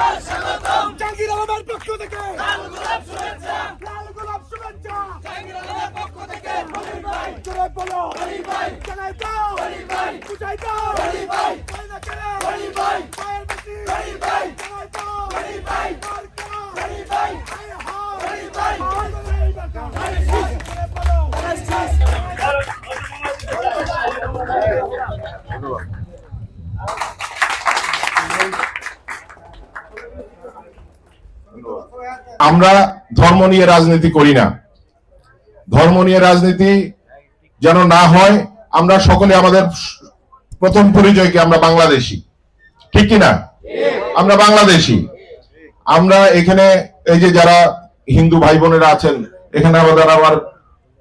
জাহাঙ্গীর আলমের পক্ষ থেকে। লাল গোলাপ শুভেচ্ছা। লাল গোলাপ শুভেচ্ছা। জাহাঙ্গীর আলমের পক্ষ থেকে। হরি ভাই জোরে বলো। হরি ভাই। জানাই দাও। হরি ভাই। বুঝাই দাও। হরি ভাই। কই না করে। হরি ভাই। পায়ের বেশি হরি ভাই। জানাই দাও। হরি ভাই। আর কেন। হরি ভাই। হায় হায়। হরি ভাই। হরি ভাই হরি ভাই জোরে বলো। হরি ভাই ধন্যবাদ। আমরা ধর্ম নিয়ে রাজনীতি করি না। ধর্ম নিয়ে রাজনীতি যেন না হয়, আমরা সকলে আমাদের প্রথম পরিচয় কি আমরা বাংলাদেশি। ঠিক কি না আমরা বাংলাদেশি। আমরা এখানে এই যে যারা হিন্দু ভাই বোনেরা আছেন, এখানে আমাদের আমার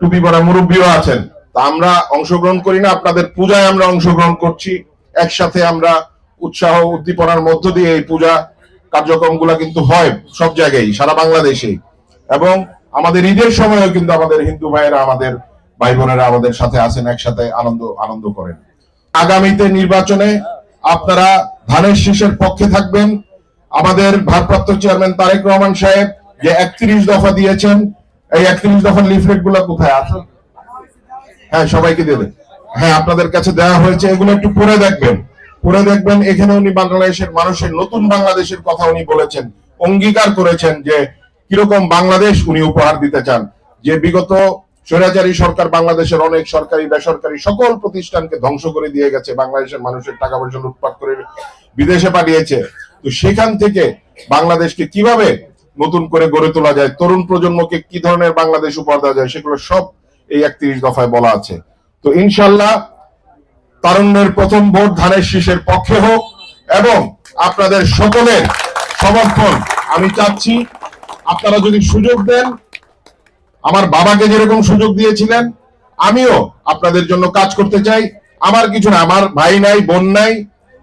টুপি পরা মুরব্বীও আছেন, তা আমরা অংশগ্রহণ করি না, আপনাদের পূজায় আমরা অংশগ্রহণ করছি। একসাথে আমরা উৎসাহ উদ্দীপনার মধ্য দিয়ে এই পূজা কার্যক্রমগুলো কিন্তু হয় সব জায়গায়, সারা বাংলাদেশে এবং আমাদের ঈদের সময়ও কিন্তু আমাদের হিন্দু ভাইয়েরা, আমাদের ভাই বোনেরা আমাদের সাথে আছেন, একসাথে আনন্দ আনন্দ করেন। আগামীতে নির্বাচনে আপনারা ধানের শীষের পক্ষে থাকবেন। আমাদের ভারপ্রাপ্ত চেয়ারম্যান তারেক রহমান সাহেব যে একত্রিশ দফা দিয়েছেন, এই একত্রিশ দফার লিফলেটগুলা কোথায়? আছে হ্যাঁ সবাইকে দেন। হ্যাঁ আপনাদের কাছে দেওয়া হয়েছে, এগুলো একটু পড়ে দেখবেন। পড়ে দেখবেন, এখানে উনি বাংলাদেশের মানুষের নতুন বাংলাদেশের কথা উনি বলেছেন, অঙ্গীকার করেছেন যে কীরকম বাংলাদেশ উনি উপহার দিতে চান। যে বিগত স্বৈরাচারী সরকার বাংলাদেশের অনেক সরকারি, বেসরকারি সকল প্রতিষ্ঠানকে ধ্বংস করে দিয়ে গেছে, বাংলাদেশের মানুষের টাকা পয়সা লুটপাট করে বিদেশে পাঠিয়েছে। তো সেখান থেকে বাংলাদেশকে কীভাবে নতুন করে গড়ে তোলা যায়, তরুণ প্রজন্মকে কি ধরনের বাংলাদেশ উপহার দেওয়া যায়, সেগুলো সব এই একত্রিশ দফায় বলা আছে। তো ইনশাল্লাহ তারুণ্যের প্রথম ভোট ধানের শীষের পক্ষে হোক, এবং আপনাদের সকলের সমর্থন আমি চাচ্ছি। আপনারা যদি সুযোগ দেন, আমার বাবাকে যেরকম সুযোগ দিয়েছিলেন, আমিও আপনাদের জন্য কাজ করতে চাই। আমার কিছু না আমার ভাই নাই, বোন নাই,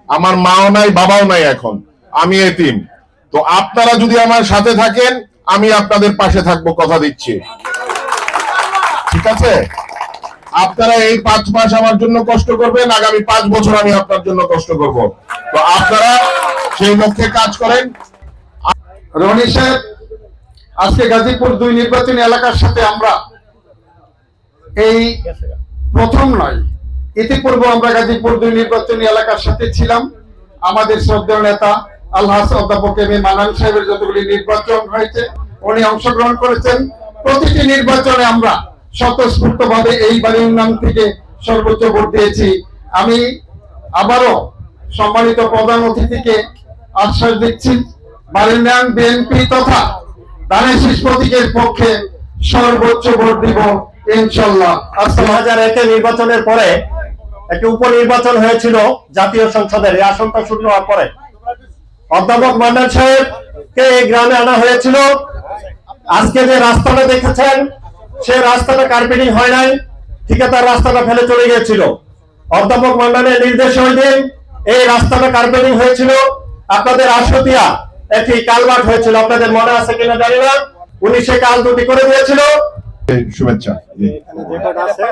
আমার মাও নাই, বাবাও নাই এখন। আমি এতিম। তো আপনারা যদি আমার সাথে থাকেন, আমি আপনাদের পাশে থাকব, কথা দিচ্ছি। ঠিক আছে? আপনারা এই পাঁচ মাস আমার জন্য কষ্ট করবেন, আগামী পাঁচ বছর আমি আপনার জন্য কষ্ট করব। তো আপনারা সেই লক্ষ্যে কাজ করেন। রনি সাহেব, আজকে গাজীপুর দুই নির্বাচনী এলাকার সাথে আমরা এই প্রথম নয়, ইতিপূর্বে আমরা গাজীপুর দুই নির্বাচনী এলাকার সাথে ছিলাম। আমাদের শ্রদ্ধেয় নেতা আল্লাহ অধ্যাপক এম এ মানান সাহেবের যতগুলি নির্বাচন হয়েছে, উনি অংশগ্রহণ করেছেন। প্রতিটি নির্বাচনে আমরা স্বতঃস্ফূর্ত ভাবে এই বাড়ির নাম থেকে সর্বোচ্চ ভোট দিয়েছি। আমি আবারও সম্মানিত প্রধান অতিথিকে আশ্বাস দিচ্ছি বারিন্দান বিএনপি তথা দানের প্রতীকের পক্ষে সর্বোচ্চ ভোট দিব ইনশাল্লাহ আসসালাম হাজার একে নির্বাচনের পরে একটি উপনির্বাচন হয়েছিল জাতীয় সংসদের, এই আসনটা শুরু হওয়ার পরে। অধ্যাপক মান্নান সাহেবকে এই গ্রামে আনা হয়েছিল। আজকে যে রাস্তাটা দেখেছেন সে রাস্তাটা কার্পেটিং হয় নাই ঠিকাদার রাস্তাটা ফেলে চলে গিয়েছিল। অধ্যাপক মন্ডলের নির্দেশ অনুযায়ী এই রাস্তাটা কার্পেটিং হয়েছিল। আপনাদের আশুতিয়া একটি কালভার্ট হয়েছিল আপনাদের মনে আছে কিনা জানি না। উনি সে কাল দুটি করে দিয়েছিল। শুভেচ্ছা। জি। যেটা আছে